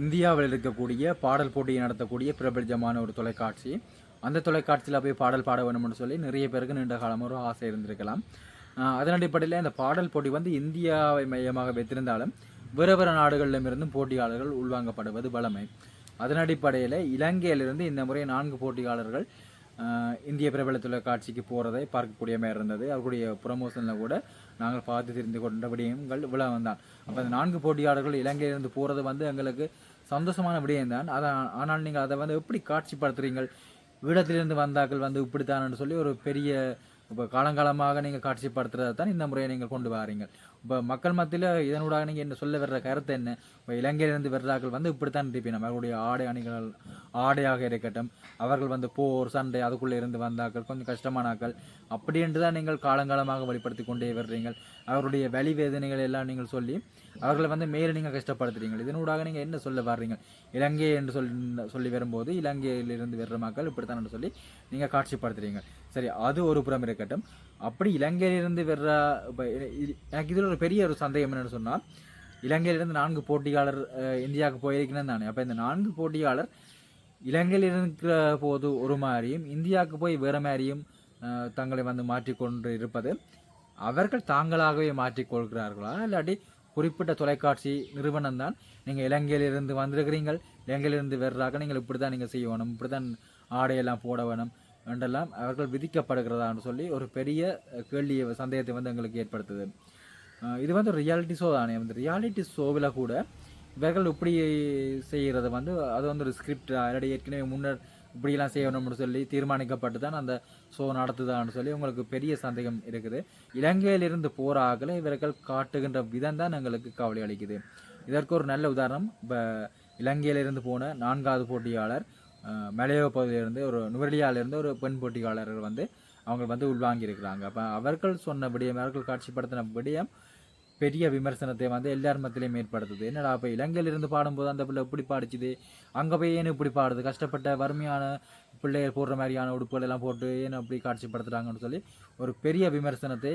இந்தியாவில் இருக்கக்கூடிய பாடல் போட்டியை நடத்தக்கூடிய பிரபலமான ஒரு தொலைக்காட்சி. அந்த தொலைக்காட்சியில் போய் பாடல் பாட வேணும்னு சொல்லி நிறைய பேருக்கு நீண்ட காலமாக ஒரு ஆசை இருந்திருக்கலாம். அதன் அடிப்படையில் இந்த பாடல் போட்டி வந்து இந்தியாவை மையமாக வைத்திருந்தாலும் வேறு வேறு நாடுகளிலிருந்தும் போட்டியாளர்கள் உள்வாங்கப்படுவது வழமை அதன் அடிப்படையில் இலங்கையிலிருந்து இந்த முறை நான்கு போட்டியாளர்கள் இந்திய பிரபல தொலைக்காட்சிக்கு போகிறதை பார்க்கக்கூடிய மாதிரி இருந்தது அவர்களுடைய ப்ரமோஷனில் கூட நாங்கள் பார்த்து தெரிந்து கொண்ட விடயங்கள் விழாவம் தான் அப்போ அந்த நான்கு போட்டியாளர்கள் இலங்கையிலிருந்து போகிறது வந்து எங்களுக்கு சந்தோஷமான விடயம் தான். அதை ஆனால் நீங்கள் அதை வந்து எப்படி காட்சிப்படுத்துறீங்கள்? விடத்திலிருந்து வந்தாக்கள் வந்து இப்படித்தான்னு சொல்லி ஒரு பெரிய இப்போ காலங்காலமாக நீங்கள் காட்சிப்படுத்துறதை தான் இந்த முறையை நீங்கள் கொண்டு வரீங்க. இப்போ மக்கள் மத்தியில் இதனூடாக நீங்கள் என்ன சொல்ல வர்ற கருத்து என்ன? இப்போ இலங்கையிலிருந்து வர்றாக்கள் வந்து இப்படித்தான் இருப்பேன் அவர்களுடைய ஆடை அணிகள் ஆடையாக இருக்கட்டும் அவர்கள் வந்து போர் சண்டை அதுக்குள்ளே இருந்து வந்தாக்கள் கொஞ்சம் கஷ்டமானாக்கள் என்று தான் நீங்கள் காலங்காலமாக வெளிப்படுத்தி கொண்டே வர்றீங்கள் அவருடைய வழி வேதனைகள் எல்லாம் நீங்கள் சொல்லி அவர்களை வந்து மேலே நீங்கள் கஷ்டப்படுத்துறீங்க. இதனூடாக நீங்கள் என்ன சொல்ல வர்றீங்க? இலங்கை என்று சொல்லி சொல்லி வரும்போது இலங்கையிலிருந்து வர்ற மக்கள் இப்படித்தான் என்று சொல்லி நீங்கள் காட்சிப்படுத்துறீங்க. சரி அது ஒரு புறம் இருக்கட்டும். அப்படி இலங்கையிலிருந்து வர்ற இப்போ எனக்கு இதில் ஒரு பெரிய ஒரு சந்தேகம் என்னென்னு சொன்னால் இலங்கையிலிருந்து நான்கு போட்டியாளர் இந்தியாவுக்கு போயிருக்கணும் தானே. அப்போ இந்த நான்கு போட்டியாளர் இலங்கையில் இருக்கிற போது ஒரு மாதிரியும் இந்தியாவுக்கு போய் வேறு மாதிரியும் தங்களை வந்து மாற்றிக்கொண்டு இருப்பது அவர்கள் தாங்களாகவே மாற்றிக்கொள்கிறார்களா? இல்லாட்டி குறிப்பிட்ட தொலைக்காட்சி நிறுவனம் தான் நீங்கள் இலங்கையிலிருந்து வந்திருக்கிறீங்கள். இலங்கையிலிருந்து வர்றாக்க நீங்கள் இப்படி தான் நீங்கள் செய்யணும். இப்படி தான் ஆடையெல்லாம் போட வேணும் என்றெல்லாம் அவர்கள் விதிக்கப்படுகிறதான்னு சொல்லி ஒரு பெரிய கேள்வியை சந்தேகத்தை வந்து எங்களுக்கு ஏற்படுத்துது. இது வந்து ரியாலிட்டி ஷோ தானே. வந்து ரியாலிட்டி ஷோவில் கூட இவர்கள் இப்படி செய்கிறது வந்து அது வந்து ஒரு ஸ்கிரிப்ட் ஆல்ரெடி ஏற்கனவே முன்னர் இப்படியெல்லாம் செய்யணும்னு சொல்லி தீர்மானிக்கப்பட்டு தான் அந்த ஷோ நடத்துதான்னு சொல்லி உங்களுக்கு பெரிய சந்தேகம் இருக்குது. இலங்கையிலிருந்து போகிற ஆக்களை இவர்கள் காட்டுகின்ற விதம் தான் எங்களுக்கு கவலை அளிக்குது. இதற்கு ஒரு நல்ல உதாரணம் இப்போ இலங்கையிலிருந்து போன நான்காவது போட்டியாளர் மலையோ பகுதியிலிருந்து ஒரு நுவரெலியாவிலிருந்து ஒரு பெண் போட்டியாளர்கள் வந்து அவங்க வந்து உள்வாங்கியிருக்கிறாங்க. அப்போ அவர்கள் சொன்ன விடயம் அவர்கள் காட்சிப்படுத்தின விடயம் பெரிய விமர்சனத்தை வந்து எல்லார் மத்திலையும் ஏற்படுத்துது. என்னடா இப்போ இலங்கையிலிருந்து பாடும்போது அந்த பிள்ளை இப்படி பாடிச்சுது? அங்கே போய் ஏன் இப்படி பாடுது? கஷ்டப்பட்ட வறுமையான பிள்ளைய போடுற மாதிரியான உடுப்புகள் எல்லாம் போட்டு ஏன் அப்படி காட்சிப்படுத்துகிறாங்கன்னு சொல்லி ஒரு பெரிய விமர்சனத்தை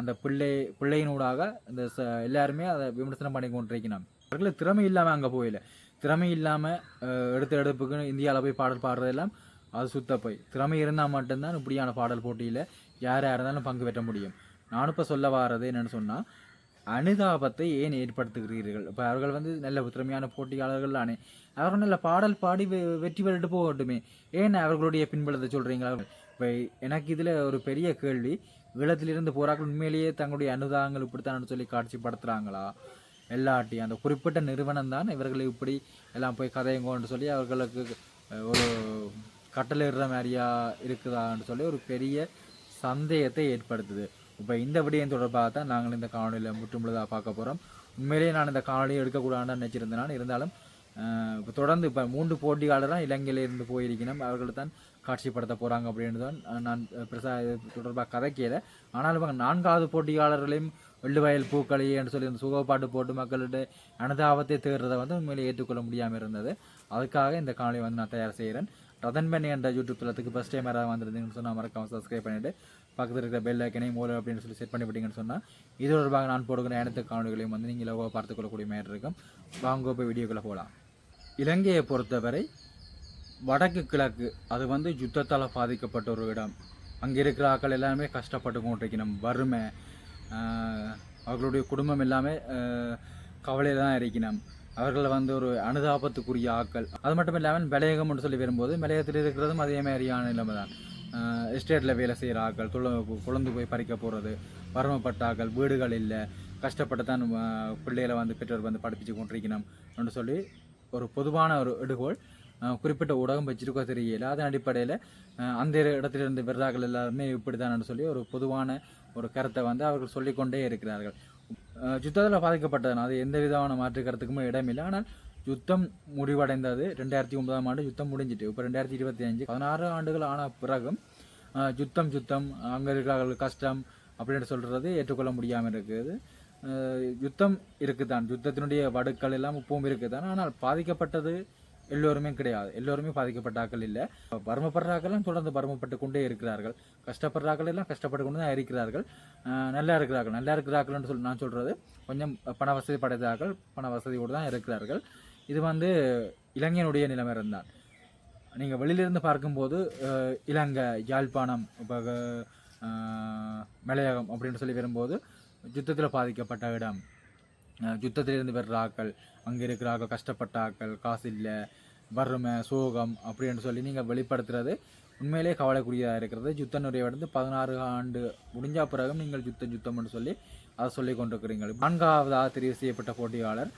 அந்த பிள்ளை பிள்ளையினூடாக இந்த ச எல்லாருமே அதை விமர்சனம் பண்ணி கொண்டிருக்கணும் அவர்களுக்கு திறமை இல்லாமல் அங்கே போயில திறமை இல்லாமல் எடுத்த எடுப்புக்குன்னு இந்தியாவில் போய் பாடல் பாடுறதெல்லாம் அது சுத்த போய். திறமை இருந்தால் மட்டும்தான் இப்படியான பாடல் போட்டியில் யார் யார் இருந்தாலும் பங்கு பெற்ற முடியும். நான் இப்போ சொல்ல வாரது என்னென்னு சொன்னால் அனுதாபத்தை ஏன் ஏற்படுத்துகிறீர்கள்? இப்போ அவர்கள் வந்து நல்ல திறமையான போட்டியாளர்கள் தானே. அவர்கள் நல்ல பாடல் பாடி வெ- வெற்றி பெற்றுட்டு போகட்டுமே ஏன் அவர்களுடைய பின்பலத்தை சொல்கிறீங்களா இப்போ எனக்கு இதில் ஒரு பெரிய கேள்வி. ஈழத்திலிருந்து போராக்கள் உண்மையிலேயே தங்களுடைய அனுதாபங்கள் இப்படித்தான் சொல்லி காட்சிப்படுத்துகிறாங்களா எல்லாட்டி அந்த குறிப்பிட்ட நிறுவனம் தான் இவர்களை இப்படி எல்லாம் போய் கதையங்கோன்னு சொல்லி அவர்களுக்கு ஒரு கட்டளையிடுற மாதிரியா இருக்குதான்னு சொல்லி ஒரு பெரிய சந்தேகத்தை ஏற்படுத்துது. இப்போ இந்த விடயம் தொடர்பாக தான் நாங்கள் இந்த காணொலியில் முற்றுமுழுதாக பார்க்க போகிறோம் உண்மையிலேயே நான் இந்த காணொலியை எடுக்கக்கூடாதுன்னு நினச்சிருந்தேன். நான் இருந்தாலும் இப்போ தொடர்ந்து இப்போ மூன்று போட்டியாளராக இலங்கையில் இருந்து போயிருக்கணும். அவர்கள் தான் காட்சிப்படுத்த போகிறாங்க அப்படின்னு தான் நான் பிரசா தொடர்பாக கதைக்கல ஆனாலும் இவங்க நான்காவது போட்டியாளர்களையும் வெள்ளுவயல் பூக்களி என்று சொல்லி இந்த சுகப்பாட்டு போட்டு மக்களுடைய அனுதாபத்தை தேடுறதை வந்து உண்மையிலே ஏற்றுக்கொள்ள முடியாமல் இருந்தது. அதுக்காக இந்த காணொலியை வந்து நான் தயார் செய்கிறேன் ரதன் என்ற யூடியூப் தளத்துக்கு ஃபஸ்ட் டைம் யாராவது வந்திருந்தீங்கன்னு சொன்னால் மறக்காமல் சப்ஸ்கிரைப் பண்ணிவிட்டு பக்கத்தில் இருக்கிற பெல் ஐக்கனையும் மூலம் அப்படின்னு சொல்லி செட் பண்ணி விட்டீங்கன்னு சொன்னால் இது தொடர்பாக நான் போடுகிற அனைத்து காணொலிகளையும் வந்து நீங்கள் லோகோ பார்த்துக்கொள்ளக்கூடிய மாதிரி இருக்கும். வாங்க போய் வீடியோக்குள்ளே போகலாம் இலங்கையை பொறுத்தவரை வடக்கு கிழக்கு அது வந்து யுத்தத்தால் பாதிக்கப்பட்ட ஒரு இடம். அங்கே இருக்கிற ஆக்கள் எல்லாமே கஷ்டப்பட்டு கொண்டிருக்கணும். வறுமை அவர்களுடைய குடும்பம் எல்லாமே கவலையில் தான் இருக்கணும். அவர்கள் வந்து ஒரு அனுதாபத்துக்குரிய ஆக்கள் அது மட்டும் இல்லாமல் விலையகம்னு சொல்லி வரும்போது விலையகத்தில் இருக்கிறதும் அதே மாதிரியான நிலைமை தான் எஸ்டேட்டில் வேலை செய்கிற ஆட்கள் துள குழந்து போய் பறிக்க போகிறது வறுமைப்பட்ட ஆக்கள் வீடுகள் இல்லை கஷ்டப்பட்டு தான் பிள்ளைகளை வந்து பெற்றோர் வந்து படிப்பிச்சு கொண்டிருக்கணும் அப்படின்னு சொல்லி ஒரு பொதுவான ஒரு எடுகோள். குறிப்பிட்ட ஊடகம் வச்சிருக்கோ தெரியல. அதன் அடிப்படையில் அந்த இடத்திலிருந்து விருதாக்கள் எல்லாருமே இப்படி சொல்லி ஒரு பொதுவான ஒரு கருத்தை வந்து அவர்கள் சொல்லிக்கொண்டே இருக்கிறார்கள். யுத்தத்தில் பாதிக்கப்பட்டது அது எந்த விதமான மாற்று கருத்துக்குமே இடமில்லை. ஆனால் யுத்தம் முடிவடைந்தது ரெண்டாயிரத்தி ஒன்பதாம் ஆண்டு யுத்தம் முடிஞ்சிட்டு இப்போ ரெண்டாயிரத்தி இருபத்தி அஞ்சு பதினாறு ஆண்டுகள் ஆன பிறகும் யுத்தம் யுத்தம் அங்கே இருக்கிறார்கள் கஷ்டம் அப்படின்னு சொல்கிறது ஏற்றுக்கொள்ள முடியாமல் இருக்குது யுத்தம் இருக்குதான் யுத்தத்தினுடைய வடுக்கள் எல்லாம் இப்பவும் இருக்குதான் ஆனால் பாதிக்கப்பட்டது எல்லோருமே கிடையாது எல்லோருமே பாதிக்கப்பட்டாக்கள் இல்லை பருமப்படுறாக்கள்லாம் தொடர்ந்து பருமப்பட்டு கொண்டே இருக்கிறார்கள் கஷ்டப்படுறாக்கள் எல்லாம் கஷ்டப்பட்டு கொண்டு தான் இருக்கிறார்கள் நல்லா இருக்கிறார்கள் நல்லா இருக்கிறார்கள்னு சொல்லி நான் சொல்கிறது கொஞ்சம் பண வசதி படைத்தார்கள் பண வசதியோடு தான் இருக்கிறார்கள் இது வந்து இலங்கையினுடைய நிலைமை தான் நீங்கள் வெளியிலிருந்து பார்க்கும்போது இலங்கை யாழ்ப்பாணம் இப்போ மலையகம் அப்படின்னு சொல்லி வரும்போது யுத்தத்தில் பாதிக்கப்பட்ட இடம். யுத்தத்திலிருந்து வர்ற ஆக்கள் அங்கே இருக்கிற ஆக்கள் கஷ்டப்பட்ட ஆக்கள் காசு இல்லை வறுமை சோகம் அப்படின்னு சொல்லி நீங்கள் வெளிப்படுத்துறது உண்மையிலே கவலைக்குரியதாக இருக்கிறது. யுத்தனுடைய வந்து பதினாறு ஆண்டு முடிஞ்ச பிறகும் நீங்கள் யுத்தம் யுத்தம்னு சொல்லி அதை சொல்லி கொண்டிருக்கிறீங்க நான்காவதாக தெரிவு செய்யப்பட்ட போட்டியாளர்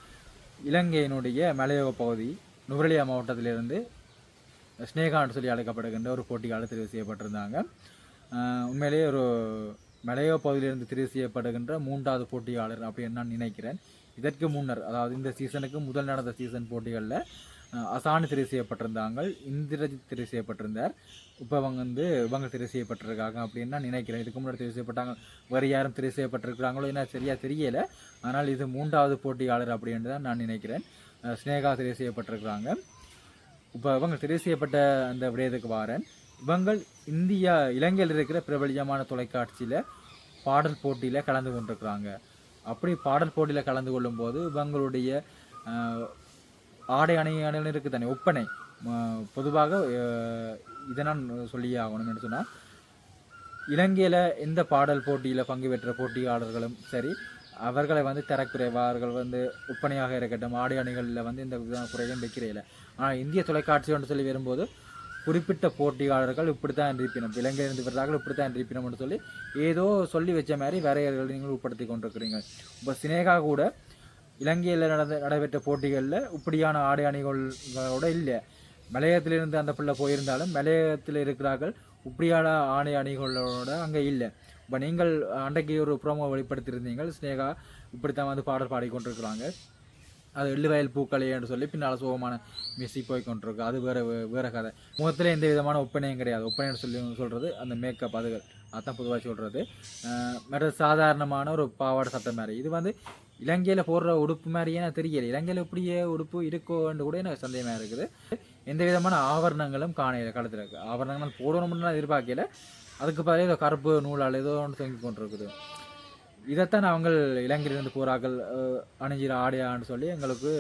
இலங்கையினுடைய மலையோக பகுதி நுவரலியா மாவட்டத்திலிருந்து ஸ்னேகான்னு சொல்லி அழைக்கப்படுகின்ற ஒரு போட்டியாளர் தெரிவு செய்யப்பட்டிருந்தாங்க. உண்மையிலேயே ஒரு மலையக பகுதியிலிருந்து தெரிவு செய்யப்படுகின்ற மூன்றாவது போட்டியாளர் அப்படின்னு நான் நினைக்கிறேன். இதற்கு முன்னர் அதாவது இந்த சீசனுக்கு முதல் நடந்த சீசன் போட்டிகளில் அசானு தெரிவு செய்யப்பட்டிருந்தாங்க இந்திரஜித் தெரிவு செய்யப்பட்டிருந்தார். இப்போ அவங்க வந்து இவங்க தெரிவு செய்யப்பட்டிருக்காங்க அப்படின்னு நான் நினைக்கிறேன். இதுக்கு முன்னாடி தெரிவு செய்யப்பட்டாங்க. வேறு யாரும் தெரிவு செய்யப்பட்டிருக்கிறாங்களோ என்ன சரியாக தெரியல. ஆனால் இது மூன்றாவது போட்டியாளர் அப்படின்னு தான் நான் நினைக்கிறேன். ஸ்னேகா தெரிவு செய்யப்பட்டிருக்கிறாங்க. இப்போ இவங்க தெரிவு செய்யப்பட்ட அந்த விடயத்துக்கு வாரன். இவங்கள் இந்தியா இலங்கையில் இருக்கிற பிரபலியமான தொலைக்காட்சியில் பாடல் போட்டியில் கலந்து கொண்டிருக்கிறாங்க. அப்படி பாடல் போட்டியில் கலந்து கொள்ளும்போது இவங்களுடைய ஆடை அணி இருக்குது தானே? ஒப்பனை. பொதுவாக இதை நான் சொல்லியே ஆகணும்னு சொன்னால் இலங்கையில் எந்த பாடல் போட்டியில் பங்கு பெற்ற போட்டியாளர்களும் சரி அவர்களை வந்து தரக்குறைவார்கள் வந்து ஒப்பனையாக இருக்கட்டும் ஆடை அணிகளில் வந்து இந்த விதமான குறையும் வைக்கிறதில்ல ஆனால் இந்திய தொலைக்காட்சி ஒன்று சொல்லி வரும்போது குறிப்பிட்ட போட்டியாளர்கள் இப்படித்தான் இருப்பினும் இலங்கையிலிருந்து வர்றார்கள் இப்படித்தான் இருப்பினம்னு சொல்லி ஏதோ சொல்லி வச்ச மாதிரி வரையறைகள் நீங்கள் உட்படுத்தி கொண்டிருக்கிறீங்க இப்போ சினேகா கூட இலங்கையில் நடந்த நடைபெற்ற போட்டிகளில் இப்படியான ஆடை அணிகளோட இல்லை. மலையத்திலிருந்து அந்த பிள்ளை போயிருந்தாலும் மலையத்தில் இருக்கிறார்கள். இப்படியான ஆடை அணிகளோட அங்கே இல்லை. இப்போ நீங்கள் அன்றைக்கு ஒரு ப்ரோமோ வெளிப்படுத்தியிருந்தீங்க ஸ்னேகா இப்படித்தான் வந்து பாடல் பாடிக்கொண்டிருக்கிறாங்க. அது வெள்ளுவயல் வயல் என்று சொல்லி பின்னால் சோகமான மியூசிக் போய் கொண்டிருக்கு அது வேற வேறு வேற கதை. முகத்தில் எந்த விதமான ஒப்பனையும் கிடையாது. ஒப்பனைன்னு சொல்லி சொல்கிறது அந்த மேக்கப் அதுகள். அதான் பொதுவாக சொல்கிறது மற்ற சாதாரணமான ஒரு பாவாடை சட்டை மாதிரி. இது வந்து இலங்கையில் போடுற உடுப்பு மாதிரியே நான் தெரியல. இலங்கையில் இப்படியே உடுப்பு இருக்கோன்னு கூட எனக்கு சந்தேகமாக இருக்குது. எந்த விதமான ஆவரணங்களும் காணையில காலத்தில் இருக்குது ஆவரணங்கள் போடணும்னு நான் எதிர்பார்க்கல. அதுக்கு பதிலாக ஏதோ கருப்பு நூலால் ஏதோ ஒன்று தொங்கி கொண்டிருக்குது. இதைத்தான் அவங்க இலங்கையிலிருந்து போறாக்கள் அணிஞ்சிற ஆடையான்னு சொல்லி எங்களுக்கு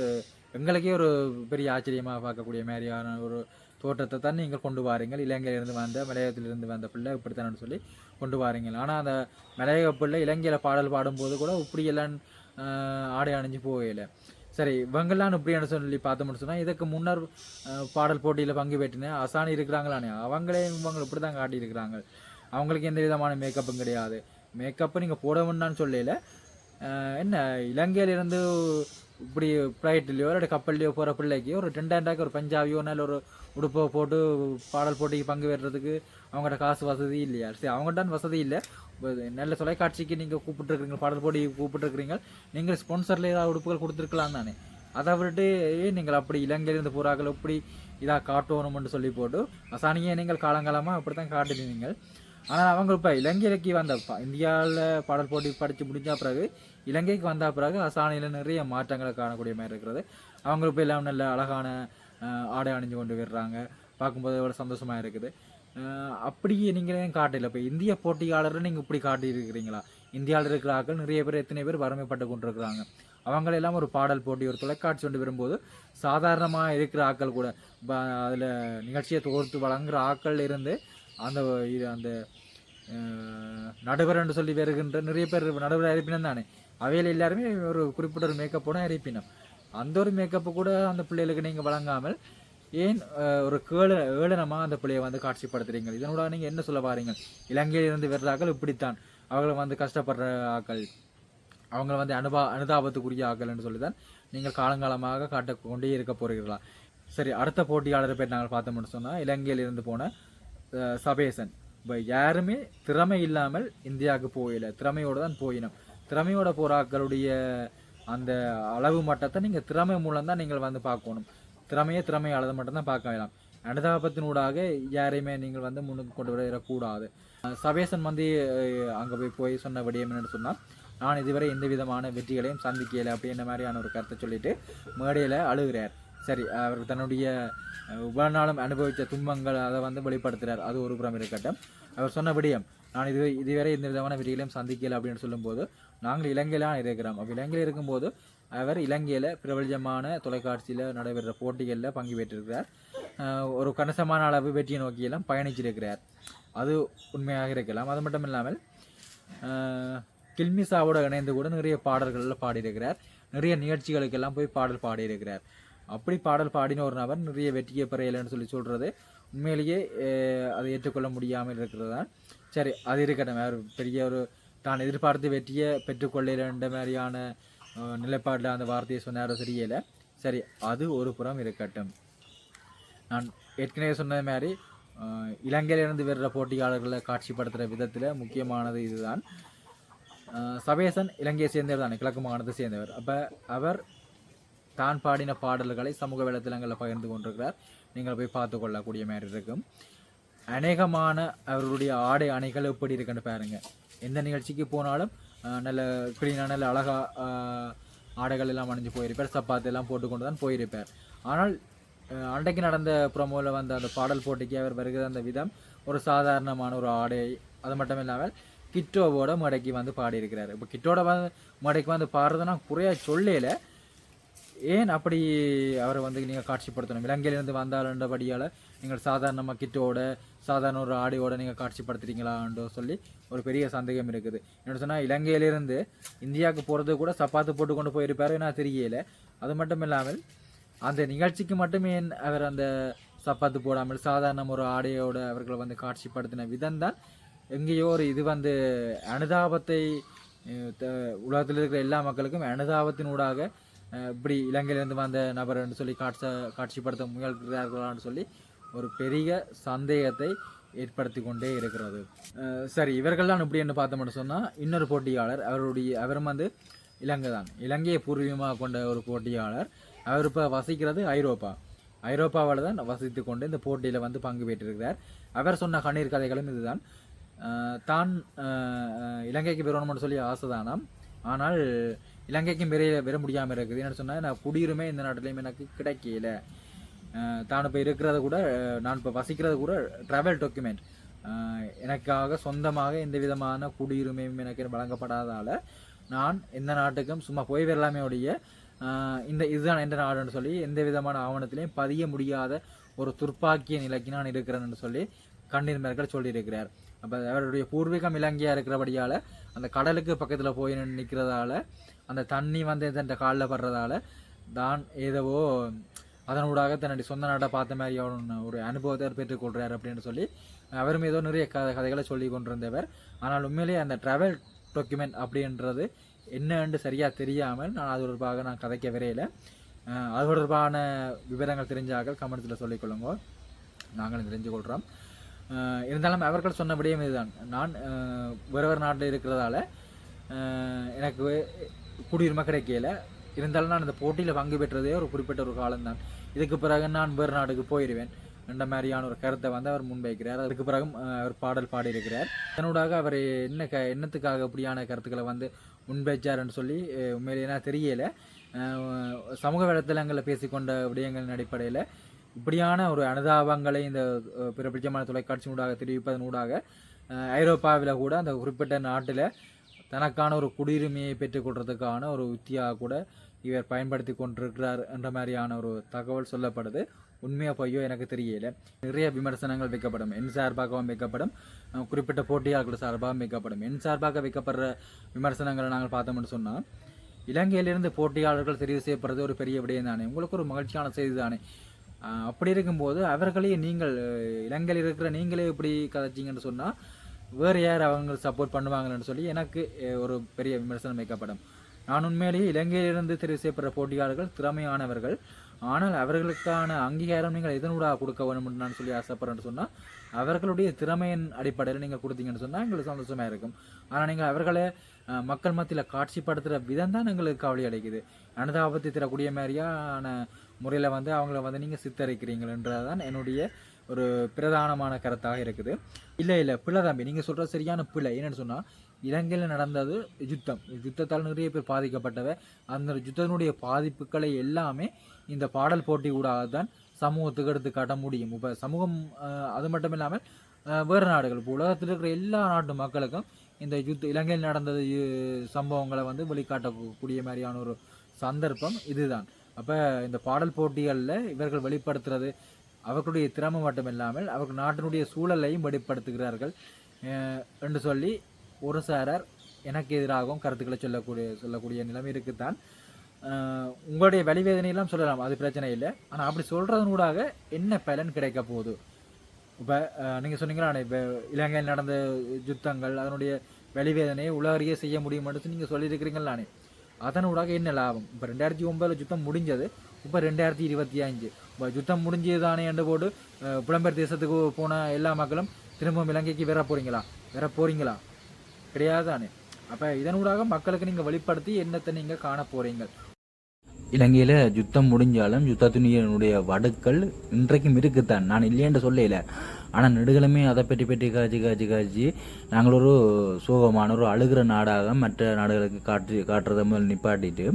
எங்களுக்கே ஒரு பெரிய ஆச்சரியமாக பார்க்கக்கூடிய மாதிரியான ஒரு தோற்றத்தை தான் நீங்கள் கொண்டு வாருங்கள். இலங்கையிலிருந்து வந்த மலையகத்திலிருந்து வந்த பிள்ளை இப்படித்தானு சொல்லி கொண்டு வாருங்கள். ஆனால் அந்த மலையக பிள்ளை இலங்கையில் பாடல் பாடும்போது கூட இப்படியெல்லாம் ஆடை அணிஞ்சு போகல சரி இவங்கெல்லாம் இப்படின்னு சொல்லி பார்த்தோம்னு சொன்னால் இதுக்கு முன்னர் பாடல் போட்டியில் பங்கு பெற்றின அசானி இருக்கிறாங்களானே. அவங்களே இவங்க இப்படி தான் காட்டியிருக்கிறாங்க. அவங்களுக்கு எந்த விதமான மேக்கப்பும் கிடையாது. மேக்கப்பு நீங்கள் போட சொல்லல. என்ன இலங்கையிலிருந்து இப்படி ஃப்ளைட்லையோ இல்லை கப்பல்லையோ போகிற பிள்ளைக்கு ஒரு ரெண்டாயிரம் ஒரு பஞ்சாபியோ நல்ல ஒரு உடுப்பை போட்டு பாடல் போட்டிக்கு பங்கு பெறுறதுக்கு அவங்கள்ட்ட காசு வசதி இல்லையா? சரி அவங்கள்ட்ட வசதி இல்லை. நல்ல தொலைக்காட்சிக்கு நீங்கள் கூப்பிட்டுருக்கிறீங்க பாடல் போட்டி கூப்பிட்டுருக்கிறீங்க நீங்கள் ஸ்பான்சரில் ஏதாவது உடுப்புகள் கொடுத்துருக்கலாம் தானே? அதை விட்டு ஏன் நீங்கள் அப்படி இலங்கையிலிருந்து புறாக்கள் இப்படி இதாக காட்டணும்னு சொல்லி போட்டு அசானியை நீங்கள் காலங்காலமாக அப்படி தான் காட்டினீங்க ஆனால் அவங்க இப்போ இலங்கைக்கு வந்த இந்தியாவில் பாடல் போட்டி படித்து முடிஞ்ச பிறகு இலங்கைக்கு வந்த பிறகு அசானையில் நிறைய மாற்றங்களை காணக்கூடிய மாதிரி இருக்கிறது. அவங்க இப்போ எல்லாம் நல்ல அழகான ஆடை அணிஞ்சு கொண்டு வர்றாங்க. பார்க்கும்போது எவ்வளோ சந்தோஷமாக இருக்குது. அப்படியே நீங்களே காட்டல இப்போ இந்திய போட்டியாளர்கள் நீங்கள் இப்படி காட்டியிருக்கிறீங்களா? இந்தியாவில் இருக்கிற ஆட்கள் நிறைய பேர் எத்தனை பேர் வறுமைப்பட்டு கொண்டிருக்கிறாங்க. அவங்களெல்லாம் ஒரு பாடல் போட்டி ஒரு தொலைக்காட்சி கொண்டு வரும்போது சாதாரணமாக இருக்கிற ஆக்கள் கூட அதில் நிகழ்ச்சியை தோர்த்து வழங்குற ஆட்கள் இருந்து அந்த இது அந்த நடுவர் என்று சொல்லி வருகின்ற நிறைய பேர் நடுவர் அறிப்பினம் தானே அவையில் எல்லாருமே ஒரு குறிப்பிட்ட ஒரு மேக்கப்போட அறிப்பினம் அந்த ஒரு மேக்கப்பு கூட அந்த பிள்ளைகளுக்கு நீங்கள் வழங்காமல் ஏன் ஒரு கேள ஏளனமாக அந்த பிள்ளையை வந்து காட்சிப்படுத்துறீங்க இதனோட நீங்கள் என்ன சொல்ல வாரீங்க? இலங்கையிலிருந்து வர்றாக்கள் இப்படித்தான். அவங்களை வந்து கஷ்டப்படுற ஆக்கள். அவங்களை வந்து அனுபா அனுதாபத்துக்குரிய ஆக்கள்னு சொல்லி தான் நீங்கள் காலங்காலமாக காட்ட கொண்டே இருக்க போகிறீர்களா? சரி அடுத்த போட்டியாளரை பேர் நாங்கள் பார்த்தோம்னு சொன்னால் இலங்கையில் இருந்து போன சபேசன். இப்போ யாருமே திறமை இல்லாமல் இந்தியாவுக்கு போயில திறமையோடு தான் போயினோம். திறமையோட புறாக்களுடைய அந்த அளவு மட்டத்தை நீங்கள் திறமை மூலம் தான் நீங்கள் வந்து பார்க்கணும். திறமையே திறமையாளதை மட்டும்தான் பார்க்க வேண்டாம் அனுதாபத்தினூடாக யாரையுமே நீங்கள் வந்து முன்னுக்கு கொண்டு வரக்கூடாது. சபேசன் வந்து அங்கே போய் போய் சொன்ன விடயம் என்னன்னு சொன்னால் நான் இதுவரை எந்த விதமான வெற்றிகளையும் சந்திக்கலை அப்படின்ற மாதிரியான ஒரு கருத்தை சொல்லிட்டு மேடையில் அழுகிறார். சரி அவர் தன்னுடைய அஹ், நாளும் அனுபவித்த துன்பங்கள் அதை வந்து வெளிப்படுத்துகிறார் அது ஒரு புறம் இருக்கட்டும். அவர் சொன்ன விடயம் நான் இது இதுவரை எந்த விதமான வெற்றிகளையும் சந்திக்கலை அப்படின்னு சொல்லும்போது நாங்கள் இலங்கையிலாம் இருக்கிறோம். அப்போ இலங்கையில் இருக்கும்போது அவர் இலங்கையில் பிரபலமான தொலைக்காட்சியில் நடைபெறுகிற போட்டிகளில் பங்கு பெற்றிருக்கிறார். ஒரு கணிசமான அளவு வெற்றியை நோக்கியெல்லாம் பயணிச்சிருக்கிறார். அது உண்மையாக இருக்கலாம். அது மட்டும் இல்லாமல் அஹ் கில்மிசாவோட இணைந்து கூட நிறைய பாடல்களில் பாடியிருக்கிறார். நிறைய நிகழ்ச்சிகளுக்கெல்லாம் போய் பாடல் பாடியிருக்கிறார். அப்படி பாடல் பாடின ஒரு நபர் நிறைய வெற்றியை பெறையலைன்னு சொல்லி சொல்கிறது உண்மையிலேயே அதை ஏற்றுக்கொள்ள முடியாமல் இருக்கிறது தான் சரி அது இருக்கட்டும். வேறு பெரிய ஒரு தான் எதிர்பார்த்து வெற்றியை பெற்றுக்கொள்ளலைன்ற மாதிரியான நிலைப்பாட்டில் நிலைப்பாடில் அந்த வார்த்தையை சொன்னாரோ தெரியல. சரி அது ஒரு புறம் இருக்கட்டும். நான் ஏற்கனவே சொன்னது மாதிரி இலங்கையிலிருந்து வர்ற போட்டியாளர்களை காட்சிப்படுத்துகிற விதத்தில் முக்கியமானது இதுதான். சபேசன் இலங்கையை சேர்ந்தவர் தானே கிழக்கு மாகாணத்தை சேர்ந்தவர். அப்போ அவர் தான் பாடின பாடல்களை சமூக வலைத்தளங்களில் பகிர்ந்து கொண்டிருக்கிறார். நீங்கள் போய் பார்த்து கொள்ளக்கூடிய மாதிரி இருக்கும். அநேகமான அவருடைய ஆடை அணைகள் எப்படி இருக்குன்னு பாருங்கள் எந்த நிகழ்ச்சிக்கு போனாலும் நல்ல க்ளீனாக நல்ல அழகாக ஆடைகள் எல்லாம் அணிஞ்சு போயிருப்பார். சப்பாத்து எல்லாம் போட்டுக்கொண்டு தான் போயிருப்பார். ஆனால் அன்றைக்கு நடந்த ப்ரோமோவில் வந்த அந்த பாடல் போட்டிக்கு அவர் வருகிற அந்த விதம் ஒரு சாதாரணமான ஒரு ஆடை அது மட்டும் இல்லாமல் கிட்டோவோட மடக்கி வந்து பாடியிருக்கிறார். இப்போ கிட்டோட வந்து மடைக்கு வந்து பாடுறதுன்னா குறைய சொல்லல. ஏன் அப்படி அவரை வந்து நீங்கள் காட்சிப்படுத்தணும்? இலங்கையிலேருந்து வந்தாலுன்றபடியால் நீங்கள் சாதாரணமாக கிட்டோட சாதாரண ஒரு ஆடியோட நீங்கள் காட்சிப்படுத்துறீங்களான்றோ சொல்லி ஒரு பெரிய சந்தேகம் இருக்குது. என்ன சொன்னால் இலங்கையிலிருந்து இந்தியாவுக்கு போகிறது கூட சப்பாத்து போட்டு கொண்டு போயிருப்பாரு நான் தெரியல. அது மட்டும் இல்லாமல் அந்த நிகழ்ச்சிக்கு மட்டுமே அவர் அந்த சப்பாத்து போடாமல் சாதாரண ஒரு ஆடையோட அவர்களை வந்து காட்சிப்படுத்தின விதம் தான் எங்கேயோ ஒரு இது வந்து அனுதாபத்தை த- உலகத்தில் இருக்கிற எல்லா மக்களுக்கும் அனுதாபத்தினூடாக அஹ், இப்படி இலங்கையிலேருந்து வந்த நபர்னு சொல்லி காட்ச காட்சிப்படுத்த முயல்கிறார்களான்னு சொல்லி ஒரு பெரிய சந்தேகத்தை ஏற்படுத்தி கொண்டே இருக்கிறது சரி இவர்கள்லாம் இப்படி என்ன பார்த்தோம்னு சொன்னால் இன்னொரு போட்டியாளர் அவருடைய அவரும் வந்து இலங்கை தான். இலங்கையை பூர்வீகமாக கொண்ட ஒரு போட்டியாளர். அவர் இப்போ வசிக்கிறது ஐரோப்பா. ஐரோப்பாவில் தான் வசித்து கொண்டு இந்த போட்டியில் வந்து பங்கு பெற்றிருக்கிறார். அவர் சொன்ன கண்ணீர் கதைகளும் இதுதான். தான் இலங்கைக்கு பெறணும்னு சொல்லி ஆசைதானாம். ஆனால் இலங்கைக்கும் பெற பெற முடியாமல் இருக்குது. என்ன சொன்னால் நான் குடியுரிமை இந்த நாட்டிலையும் எனக்கு கிடைக்கல. தான் இப்போ இருக்கிறத கூட நான் இப்போ வசிக்கிறது கூட ட்ராவல் டாக்குமெண்ட் எனக்காக சொந்தமாக எந்த விதமான குடியுரிமையும் எனக்கு வழங்கப்படாதால் நான் எந்த நாட்டுக்கும் சும்மா போய் வரலாமே உடைய இந்த இதுதான் எந்த நாடுன்னு சொல்லி எந்த விதமான ஆவணத்திலையும் பதிய முடியாத ஒரு துர்ப்பாக்கிய நிலைக்கு நான் இருக்கிறேன்னு சொல்லி கண்ணீர் மேற்கள் சொல்லியிருக்கிறார். அப்போ அவருடைய பூர்வீகம் இலங்கையாக இருக்கிறபடியால அந்த கடலுக்கு பக்கத்தில் போய் நிற்கிறதால அந்த தண்ணி வந்து இந்த காலில் படுறதால தான் ஏதவோ அதனூடாக தன்னுடைய சொந்த நாட்டை பார்த்த மாதிரி ஒரு- ஒரு அனுபவத்தை அவர் பெற்றுக்கொள்கிறார் அப்படின்னு சொல்லி அவரும் ஏதோ நிறைய க கதைகளை சொல்லி கொண்டிருந்தவர். ஆனால் உண்மையிலேயே அந்த ட்ராவல் டாக்குமெண்ட் அப்படின்றது என்னன்னு சரியாக தெரியாமல் நான் அது தொடர்பாக நான் கதைக்க வரையில. அது தொடர்பான விவரங்கள் தெரிஞ்சாக கமெண்ட்ஸில் சொல்லிக்கொள்ளுங்க நாங்களும் தெரிஞ்சு கொள்கிறோம் இருந்தாலும் அவர்கள் சொன்ன விடயம் இதுதான். நான் வேறு வேறு நாட்டில் இருக்கிறதால எனக்கு குடியுரிமை கிடைக்கல. இருந்தாலும் நான் இந்த போட்டியில் பங்கு பெற்றதே ஒரு குறிப்பிட்ட ஒரு காலம்தான். இதுக்கு பிறகு நான் வேறு நாட்டுக்கு போயிடுவேன் என்ற மாதிரியான ஒரு கருத்தை வந்து அவர் முன்வைக்கிறார். அதுக்கு பிறகும் அவர் பாடல் பாடியிருக்கிறார். அதனூடாக அவர் என்ன க என்னத்துக்காக இப்படியான கருத்துக்களை வந்து முன்வைச்சார்னு சொல்லி உண்மையிலேயே தெரியல. சமூக வலைத்தளங்களில் பேசிக்கொண்ட விடயங்களின் அடிப்படையில் இப்படியான ஒரு அனுதாபங்களை இந்த அஹ், பிரபஞ்சமான தொலைக்காட்சியினூடாக தெரிவிப்பதன் ஊடாக ஐரோப்பாவில் கூட அந்த குறிப்பிட்ட நாட்டில் தனக்கான ஒரு குடியுரிமையை பெற்றுக்கொள்றதுக்கான ஒரு உத்தியாக கூட இவர் பயன்படுத்தி கொண்டிருக்கிறார் என்ற மாதிரியான ஒரு தகவல் சொல்லப்படுது. உண்மையாக பொய்யோ எனக்கு தெரியல. நிறைய விமர்சனங்கள் வைக்கப்படும். என் சார்பாகவும் வைக்கப்படும். குறிப்பிட்ட போட்டியாளர்கள் சார்பாகவும் வைக்கப்படும். என் சார்பாக வைக்கப்படுற விமர்சனங்களை நாங்கள் பார்த்தோம்னு சொன்னால் இலங்கையிலிருந்து போட்டியாளர்கள் தெரிவு செய்யப்படுறது ஒரு பெரிய விடயம் தானே. உங்களுக்கு ஒரு மகிழ்ச்சியான செய்தி தானே. அப்படி இருக்கும்போது அவர்களே நீங்கள் இலங்கையில் இருக்கிற நீங்களே இப்படி கதைச்சிங்கன்னு சொன்னால் வேறு யார் அவங்க சப்போர்ட் பண்ணுவாங்கன்னு சொல்லி எனக்கு ஒரு பெரிய விமர்சனம் வைக்கப்படும். நான் உண்மையிலேயே இலங்கையிலிருந்து தெரிவு செய்யப்படுற போட்டியாளர்கள் திறமையானவர்கள். ஆனால் அவர்களுக்கான அங்கீகாரம் நீங்கள் எதனூடாக கொடுக்க வேண்டும் நான் சொல்லி ஆசைப்படுறேன்னு சொன்னால் அவர்களுடைய திறமையின் அடிப்படையில் நீங்கள் கொடுத்தீங்கன்னு சொன்னால் எங்களுக்கு சந்தோஷமாக இருக்கும். ஆனால் நீங்கள் அவர்களை மக்கள் மத்தியில் காட்சிப்படுத்துகிற விதம் தான் எங்களுக்கு கவலை அடைக்குது அனுதாபத்தை தரக்கூடிய மாதிரியான முறையில் வந்து அவங்கள வந்து நீங்கள் சித்தரிக்கிறீங்கன்றது தான் என்னுடைய ஒரு பிரதானமான கருத்தாக இருக்குது. இல்லை இல்லை பிள்ளை தம்பி நீங்கள் சொல்கிற சரியான பிள்ளை. என்னென்னு சொன்னால் இலங்கையில் நடந்தது யுத்தம். யுத்தத்தால் நிறைய பேர் பாதிக்கப்பட்டவை. அந்த யுத்தத்தினுடைய பாதிப்புகளை எல்லாமே இந்த பாடல் போட்டி ஊடாக தான் சமூகத்துக்கு எடுத்து காட்ட முடியும். இப்போ சமூகம் அது மட்டும் இல்லாமல் வேறு நாடுகள் இப்போ உலகத்தில் இருக்கிற எல்லா நாட்டு மக்களுக்கும் இந்த யுத்த இலங்கையில் நடந்தது சம்பவங்களை வந்து வெளிக்காட்டக்கூடிய மாதிரியான ஒரு சந்தர்ப்பம் இதுதான். அப்போ இந்த பாடல் போட்டிகளில் இவர்கள் வெளிப்படுத்துறது அவர்களுடைய திறமை மட்டும் இல்லாமல் அவர்கள் நாட்டினுடைய சூழலையும் வெளிப்படுத்துகிறார்கள். என்று சொல்லி ஒரு சாரர் எனக்கு எதிராகவும் கருத்துக்களை சொல்லக்கூடிய சொல்லக்கூடிய நிலைமை இருக்குத்தான். உங்களுடைய வலிவேதனையெல்லாம் சொல்லலாம் அது பிரச்சனை இல்லை. ஆனால் அப்படி சொல்கிறதனூடாக என்ன பலன் கிடைக்க போகுது? இப்போ நீங்கள் சொன்னீங்களா இப்போ இலங்கையில் நடந்த யுத்தங்கள் அதனுடைய வலிவேதனையை உலகறிய செய்ய முடியும்னு நீங்கள் சொல்லியிருக்கிறீங்களானே அதனூடாக என்ன லாபம்? இப்போ ரெண்டாயிரத்தி ஒன்பதில் யுத்தம் முடிஞ்சது. இப்போ ரெண்டாயிரத்தி இருபத்தி அஞ்சு இப்போ யுத்தம் முடிஞ்சது தானே என்று போட்டு புலம்பெயர் தேசத்துக்கு போன எல்லா மக்களும் திரும்பவும் இலங்கைக்கு வர போறீங்களா? வர போறீங்களா? கிடையாது தானே அப்போ இதனூடாக மக்களுக்கு நீங்கள் வெளிப்படுத்தி என்னத்தை நீங்கள் காண போறீங்க? இலங்கையில் யுத்தம் முடிஞ்சாலும் யுத்தத்தினுடைய வடுக்கள் இன்றைக்கும் இருக்குத்தான். நான் இல்லையென்று சொல்லல. ஆனால் நெடுகளுமே அதை பற்றி பற்றி காய்ச்சி காய்ச்சி காய்ச்சி நாங்கள் ஒரு சோகமான ஒரு அழுகிற நாடாக மற்ற நாடுகளுக்கு காற்று காட்டுறதை முதல் நிப்பாட்டிட்டு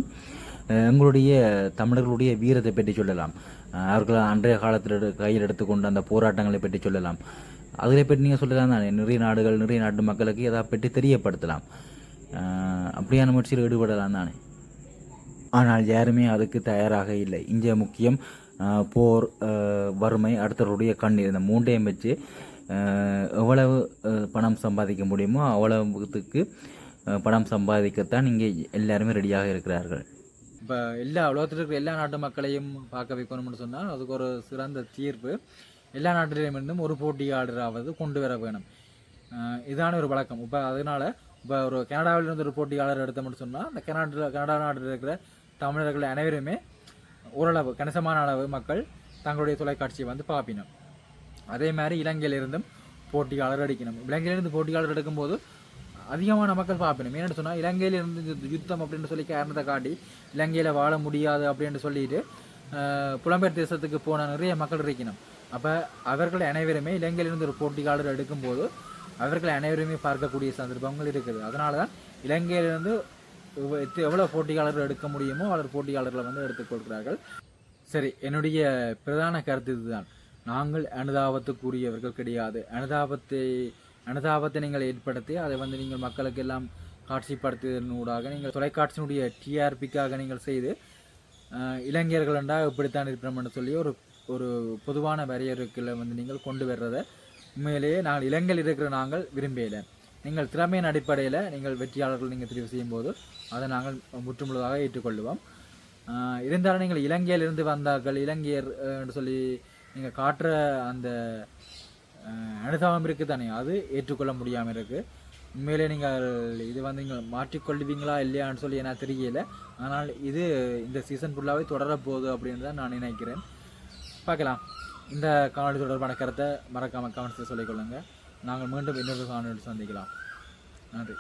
எங்களுடைய தமிழர்களுடைய வீரத்தை பற்றி சொல்லலாம். அவர்கள் அன்றைய காலத்தில் எடு- கையில் எடுத்துக்கொண்டு அந்த போராட்டங்களை பற்றி சொல்லலாம். அதில் பற்றி நீங்கள் சொல்லலாம் தானே? நிறைய நாடுகள் நிறைய நாட்டு மக்களுக்கு எதை பற்றி தெரியப்படுத்தலாம். அப்படியான முயற்சியில் ஈடுபடலாம் தானே? ஆனால் யாருமே அதுக்கு தயாராக இல்லை. இங்கே முக்கியம் போர் வறுமை அடுத்தவருடைய கண்ணீர். இந்த மூண்டையும் வச்சு எவ்வளவு பணம் சம்பாதிக்க முடியுமோ அவ்வளவுக்கு பணம் சம்பாதிக்கத்தான் இங்கே எல்லாருமே ரெடியாக இருக்கிறார்கள். இப்போ எல்லா உலகத்தில் இருக்கிற எல்லா நாட்டு மக்களையும் பார்க்க வைக்கணும்னு சொன்னால் அதுக்கு ஒரு சிறந்த தீர்ப்பு எல்லா நாட்டிலிருந்தும் ஒரு போட்டியாளராவது கொண்டு வர வேணும். இதான ஒரு வழக்கம். இப்போ அதனால இப்போ ஒரு கனடாவிலிருந்து ஒரு போட்டியாளர் எடுத்தோம்னு சொன்னால் அந்த கனடா கனடா நாட்டில் இருக்கிற தமிழர்கள் அனைவருமே ஓரளவு கணிசமான அளவு மக்கள் தங்களுடைய தொலைக்காட்சியை வந்து பார்ப்பினோம். அதே மாதிரி இலங்கையிலிருந்தும் போட்டியாளர் அடிக்கணும். இலங்கையிலிருந்து போட்டியாளர் எடுக்கும்போது அதிகமான மக்கள் பார்ப்பேன் ஏன்னு சொன்னால் இலங்கையில் இருந்து யுத்தம் அப்படின்னு சொல்லி காரணத்தை காட்டி இலங்கையில் வாழ முடியாது அப்படின்னு சொல்லிட்டு புலம்பெயர் தேசத்துக்கு போன நிறைய மக்கள் இருக்கணும் அப்போ அவர்கள் அனைவருமே இலங்கையிலிருந்து ஒரு போட்டியாளர் எடுக்கும்போது அவர்கள் அனைவருமே பார்க்கக்கூடிய சந்தர்ப்பங்கள் இருக்குது. அதனால தான் இலங்கையிலிருந்து எவ்வளோ எத்த- போட்டியாளர்கள் எடுக்க முடியுமோ அவர் போட்டியாளர்களை வந்து எடுத்துக்கொள்கிறார்கள் சரி என்னுடைய பிரதான கருத்து இதுதான். நாங்கள் அனுதாபத்துக்குரியவர்கள் கிடையாது. அனுதாபத்தை அனுதாபத்தை நீங்கள் ஏற்படுத்தி அதை வந்து நீங்கள் மக்களுக்கு எல்லாம் காட்சிப்படுத்துவதனூடாக நீங்கள் தொலைக்காட்சியினுடைய டிஆர்பிக்காக நீங்கள் செய்து இளைஞர்கள் என்றால் இப்படித்தான் இருக்கிறோம்னு சொல்லி ஒரு ஒரு பொதுவான வரையறுக்கில் வந்து நீங்கள் கொண்டு வர்றதை உண்மையிலேயே நாங்கள் இளைஞர் இருக்கிற நாங்கள் விரும்பல. நீங்கள் திறமையின் அடிப்படையில் நீங்கள் வெற்றியாளர்கள் நீங்கள் தெரிவு செய்யும்போது அதை நாங்கள் முற்றுமுழுதாக ஏற்றுக்கொள்ளுவோம். இருந்தாலும் நீங்கள் இலங்கையிலிருந்து வந்தார்கள் இலங்கையர் என்று சொல்லி நீங்கள் காட்டுற அந்த அனுதாபம் இருக்குது தானே அது ஏற்றுக்கொள்ள முடியாமல் இருக்குது உண்மையிலே நீங்கள் இது வந்து நீங்கள் மாற்றிக்கொள்வீங்களா இல்லையான்னு சொல்லி எனக்கு தெரியல. ஆனால் இது இந்த சீசன் ஃபுல்லாகவே தொடரப் போகுது அப்படின்னு தான் நான் நினைக்கிறேன். பார்க்கலாம். இந்த காணொலி தொடர்பான கருத்தை மறக்காமல் கமெண்ட்ஸில் சொல்லிக்கொள்ளுங்கள் நாங்கள் மீண்டும் இன்னொரு காணொலி சந்திக்கலாம். நன்றி.